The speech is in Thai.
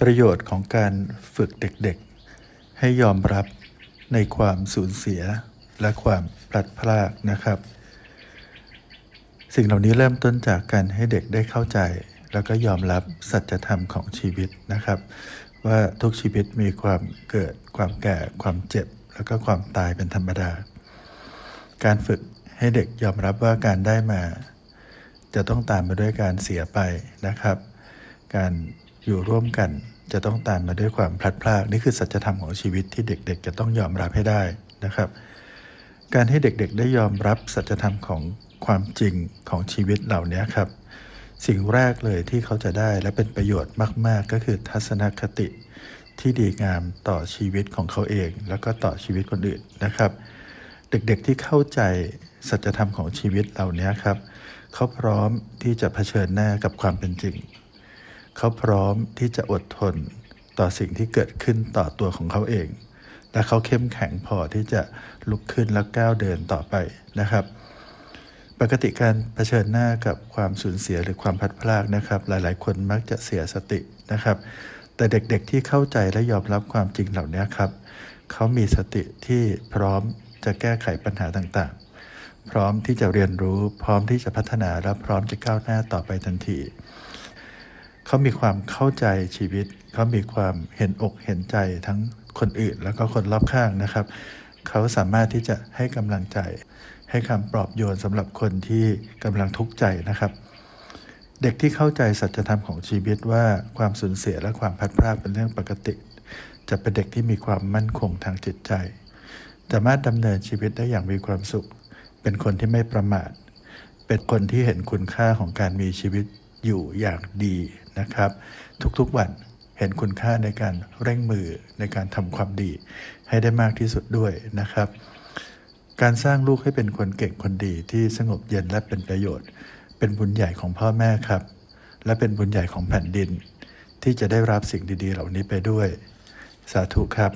ประโยชน์ของการฝึกเด็กๆ ให้ยอมรับในความสูญเสียและความพลัดพรากนะครับ สิ่งเหล่านี้เริ่มต้นจากการให้เด็กได้เข้าใจ แล้วก็ยอมรับสัจธรรมของชีวิตนะครับ ว่าทุกชีวิตมีความเกิด ความแก่ ความเจ็บ แล้วก็ความตายเป็นธรรมดา การฝึกให้เด็กยอมรับว่าการได้มา จะต้องตามมาด้วยการเสียไปนะครับ การอยู่ร่วมกัน จะต้องตามมาด้วยความพลัดพรากนี่คือสัจธรรมของชีวิตที่เด็กๆ จะต้องยอมรับให้ได้นะครับ การให้เด็กๆได้ยอมรับสัจธรรมของความจริงของชีวิตเหล่านี้ครับ สิ่งแรกเลยที่เขาจะได้และเป็นประโยชน์มาก ๆ ก็คือทัศนคติที่ดีงามต่อชีวิตของเขาเอง แล้วก็ต่อชีวิตคนอื่นนะครับ เด็กๆที่เข้าใจสัจธรรมของชีวิตเหล่านี้ครับ เขาพร้อมที่จะเผชิญหน้ากับความเป็นจริง เขาพร้อมที่จะอดทนต่อสิ่งที่เกิดขึ้นต่อตัวของเขาเอง และเขาเข้มแข็งพอที่จะลุกขึ้นและก้าวเดินต่อไปนะครับ ปกติการเผชิญหน้ากับความสูญเสียหรือความพัดพรากนะครับ หลายๆ คนมักจะเสียสตินะครับ แต่เด็กๆที่เข้าใจและยอมรับความจริงเหล่านี้ครับเขามีสติที่พร้อมจะแก้ไขปัญหาต่างๆ พร้อมที่จะเรียนรู้ พร้อมที่จะพัฒนาและพร้อมจะก้าวหน้าต่อไปทันที เขามีความเข้าใจชีวิต เขามีความเห็นอกเห็นใจทั้งคนอื่น แล้วก็คนรอบข้างนะครับ เขาสามารถที่จะให้กำลังใจ ให้คำปลอบโยนสำหรับคนที่กำลังทุกข์ใจนะครับเด็กที่เข้าใจสัจธรรมของชีวิตว่าความสูญเสียและความพัดพรากเป็นเรื่องปกติ จะเป็นเด็กที่มีความมั่นคงทางจิตใจสามารถดำเนินชีวิตได้อย่างมีความสุข เป็นคนที่ไม่ประมาท เป็นคนที่เห็นคุณค่าของการมีชีวิต อยู่อย่างดีนะครับ ทุกๆวันเห็นคุณค่าในการเร่งมือในการทำความดีให้ได้มากที่สุดด้วยนะครับ การสร้างลูกให้เป็นคนเก่งคนดีที่สงบเย็นและเป็นประโยชน์ เป็นบุญใหญ่ของพ่อแม่ครับ และเป็นบุญใหญ่ของแผ่นดิน ที่จะได้รับสิ่งดี ๆ เหล่านี้ไปด้วย สาธุครับ